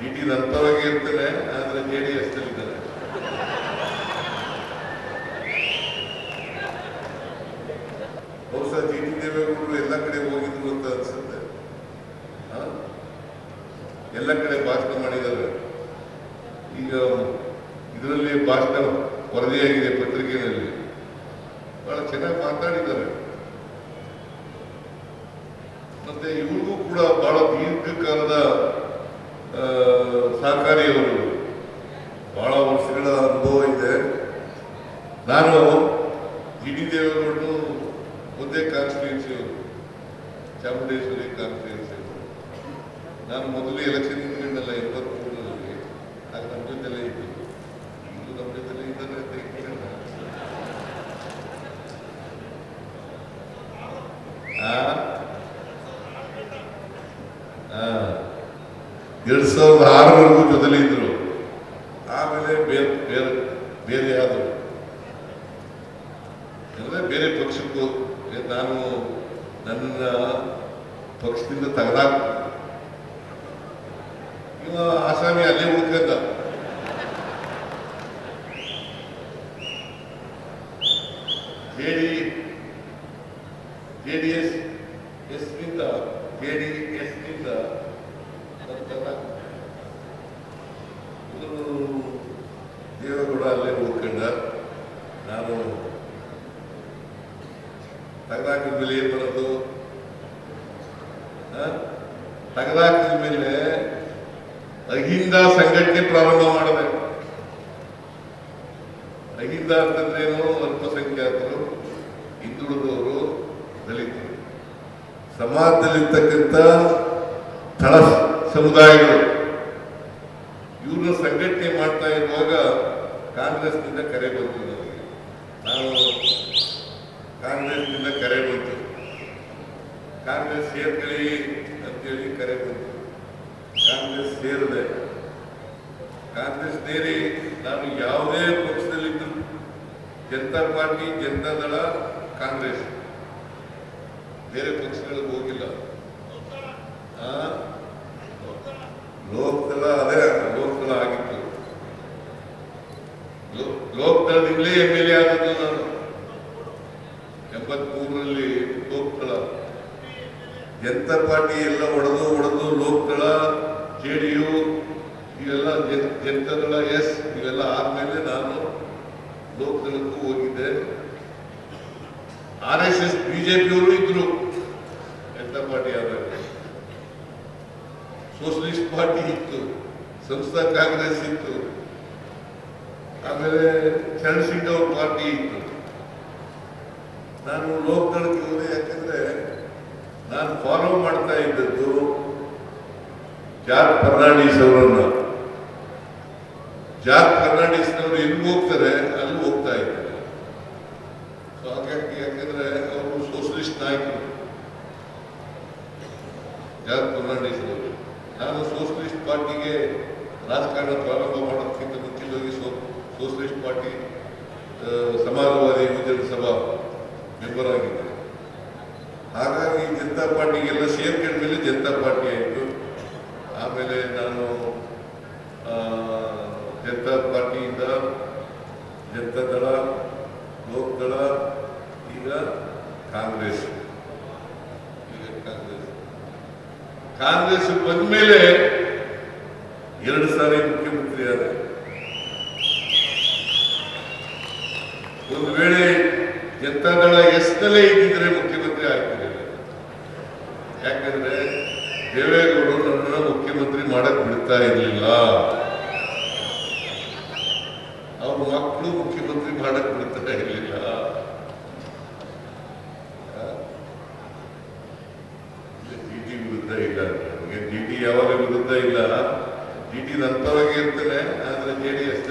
D T ನನ್ನ ಪರವಾಗಿ ಇರ್ತಾರೆ, ಆದ್ರೆ ಜೆ ಡಿ ಎಸ್ ಇದ್ದಾರೆ. ಬಹುಶಃ ಜಿ ಟಿ ದೇವೇಗೌಡರು ಎಲ್ಲ ಕಡೆ ಹೋಗಿದ್ರು ಅಂತ ಅನ್ಸುತ್ತೆ? ಎಲ್ಲ ಕಡೆ ಭಾಷಣ ಮಾಡಿದ್ದಾರೆ. ಈಗ ಇದರಲ್ಲಿ ಭಾಷಣ ವರದಿಯಾಗಿದೆ ಪತ್ರಿಕೆಯಲ್ಲಿ. ಬಹಳ ಚೆನ್ನಾಗಿ ಮಾತಾಡಿದ್ದಾರೆ. ಮತ್ತೆ ಇವ್ರಿಗೂ ಕೂಡ ಬಹಳ ದೀರ್ಘಕಾಲದ ಸಹಕಾರಿಯವರು ಬಹಳ ವರ್ಷಗಳ ಅನುಭವ ಇದೆ. ನಾನು ಜಿ ಡಿ ದೇವೇಗೌಡರು ಒಂದೇ ಕಾನ್ಸ್ಟಿಟ್ಯೂನ್ಸಿ ಅವರು ಚಾಮುಂಡೇಶ್ವರಿ ಕಾನ್ಸ್ಟಿಟ್ಯೂನ್ಸಿ ಅವರು ನಾನು ಮೊದಲು ಎಲೆಕ್ಷನ್ ನಿಂತ್ಕೊಂಡಲ್ಲ ಎಪ್ಪತ್ಮೂರರಲ್ಲಿ ಆಗ ನಮ್ಮ ಜೊತೆಲೇ ಇತ್ತು ಈಗಲೂ ನಮ್ಮ ಜೊತೆಲೇ ಇದ್ದಾರೆ ಅಂತ ಇಟ್ಕೊಂಡ ಆ? ಆ. ಎರಡ್ ಸಾವಿರದ ಆರವರೆಗೂ ಜೊತೆಲಿ ಇದ್ರು. ಆಮೇಲೆ ಬೇರೆ ಬೇರೆ ಬೇರೆ ಆದರು ಎಲ್ಲ ಬೇರೆ ಪಕ್ಷಕ್ಕೂ ನಾನು ನನ್ನ ಪಕ್ಷದಿಂದ ತೆಗೆದಾಕ ಇವ ಆಸಾಮಿ ಅಲ್ಲೇ ಉಳ್ಕೊಂಡ. ಜೆ ಡಿ ಎಸ್ ಎಸ್ನಿಂದ ಜೆ ಡಿ ಎಸ್ನಿಂದ ಉಳ್ಕೊಂಡ ನಾನು ತಗದಾಕಿದ್ಮೇಲೆ ಮೇಲೆ ಏನ್ ಬರೋದು ತಗದಾಕಿದ ಮೇಲೆ ಅಹಿಂದ ಸಂಘಟನೆ ಪ್ರಾರಂಭ ಮಾಡಬೇಕು. ಅಹಿಂದ ಅಂತಂದ್ರೇನು ಅಲ್ಪಸಂಖ್ಯಾತರು, ಹಿಂದುಳಿದವರು, ದಲಿತರು. ಸಮಾಜದಲ್ಲಿರ್ತಕ್ಕಂಥ ತಳ ಸಮುದಾಯಗಳು ಇವ್ರನ್ನ ಸಂಘಟನೆ ಮಾಡ್ತಾ ಇರುವಾಗ ಕಾಂಗ್ರೆಸ್ನಿಂದ ಕರೆ ಬಂತು ನಮಗೆ ನಾವು ಕಾಂಗ್ರೆಸ್ನಿಂದ ಕರೆ ಬಂತು. ಕಾಂಗ್ರೆಸ್ ಸೇರ್ಕೊಳ್ಳಿ ಅಂತೇಳಿ ಕರೆ ಬಂತು. ಕಾಂಗ್ರೆಸ್ ಸೇರಿದೆ. ಕಾಂಗ್ರೆಸ್ ಸೇರಿ ನಾನು ಯಾವುದೇ ಪಕ್ಷದಲ್ಲಿದ್ದು ಜನತಾ ಪಾರ್ಟಿ, ಜನತಾ ದಳ, ಕಾಂಗ್ರೆಸ್. ಬೇರೆ ಪಕ್ಷಗಳಿಗೆ ಹೋಗಿಲ್ಲ? ಲೋಕದಳ ಅದೇ ಲೋಕದಳದಿಂದಲೇ ಎಂ ಎಲ್ ಎ ಆದದ್ದು ನಾನು. ಎಂಬತ್ಮೂರರಲ್ಲಿ ಲೋಕದಳ ಜನತಾ ಪಾರ್ಟಿ ಎಲ್ಲ ಒಡೆದು ಒಡೆದು ಲೋಕದಳ ಜೆ ಡಿ ಯು, ಇವೆಲ್ಲ ಜನ್- ಜನತಾದಳ ಎಸ್, ಇವೆಲ್ಲ ಆದ್ಮೇಲೆ ನಾನು ಲೋಕದಳಕ್ಕೂ ಹೋಗಿದ್ದೆ. ಆರ್ ಎಸ್ ಎಸ್ ಬಿಜೆಪಿಯವರು ಇದ್ರು. ಜನತಾ ಪಾರ್ಟಿ ಆದಾಗ. ಸೋಷಲಿಸ್ಟ್ ಪಾರ್ಟಿ ಇತ್ತು. ಸಂಸ್ಥಾ ಕಾಂಗ್ರೆಸ್ ಇತ್ತು. ಆಮೇಲೆ ಚರಣ್ ಪಾರ್ಟಿ ಇತ್ತು. ನಾನು ಲೋಕದಳಕ್ಕೆ ಹೋದೆ, ಯಾಕಂದ್ರೆ ನಾನು ಫಾಲೋ ಮಾಡ್ತಾ ಇದ್ದದ್ದು ಜಾಕ್ ಫರ್ನಾಂಡಿಸ್ ಅವರನ್ನ. ಜಾರ್ಜ್ ಫರ್ನಾಂಡಿಸ್ನವರು ಎಲ್ಲಿ ಹೋಗ್ತಾರೆ, ಅಲ್ಲಿ ಹೋಗ್ತಾ ಇದ್ದಾರೆ ಸೊ ಹಾಗಾಗಿ ಯಾಕಂದ್ರೆ ಅವರು ಸೋಷಲಿಸ್ಟ್ ನಾಯಕರು. ಜಾಕ್ ಫರ್ನಾಂಡಿಸ್ ಅವರು ನಾನು ಸೋಷಲಿಸ್ಟ್ ಪಾರ್ಟಿಗೆ ರಾಜಕಾರಣ ಪ್ರಾರಂಭ ಮಾಡೋದಕ್ಕಿಂತ ಮುಂಚಿತವಾಗಿ ಪಾರ್ಟಿ ಸಮಾಜವಾದಿ ಯುವಜನ ಸಭಾ ಮೆಂಬರ್ ಆಗಿದ್ದೆ ಹಾಗಾಗಿ ಜನತಾ ಪಾರ್ಟಿಗೆಲ್ಲ ಸೇರ್ಕೊಂಡ ಮೇಲೆ ಜನತಾ ಪಾರ್ಟಿ ಆಯಿತು. ಆಮೇಲೆ ನಾನು ಜನತಾ ಪಾರ್ಟಿಯಿಂದ ಜನತಾ ದಳ ಲೋಕದಳ ಈಗ ಕಾಂಗ್ರೆಸ್. ಈಗ ಕಾಂಗ್ರೆಸ್. ಕಾಂಗ್ರೆಸ್ ಬಂದ್ಮೇಲೆ ಎರಡು ಸಾರಿ ಮುಖ್ಯಮಂತ್ರಿ ಆದ ಒಂದು ವೇಳೆ ಜನತಾದಳ ಎಷ್ಟಲೇ ಇದ್ದಿದ್ರೆ ಮುಖ್ಯಮಂತ್ರಿ ಆಗ್ತಿರಲಿಲ್ಲ. ಯಾಕಂದ್ರೆ ದೇವೇಗೌಡರು ನನ್ನ ಮುಖ್ಯಮಂತ್ರಿ ಮಾಡಕ್ ಬಿಡ್ತಾ ಇರಲಿಲ್ಲ. ಅವ್ರ ಮಕ್ಕಳು ಮುಖ್ಯಮಂತ್ರಿ ಮಾಡಕ್ ಬಿಡ್ತಾ ಇರಲಿಲ್ಲ. ಜಿಟಿ ವಿರುದ್ಧ ಇಲ್ಲ ನನಗೆ ಯಾವಾಗ ವಿರುದ್ಧ ಇಲ್ಲ? ಜಿಟಿ ನನ್ನ ಪರವಾಗಿ ಇರ್ತಾರೆ ಆದ್ರೆ ಜೆ ಡಿ ಎಸ್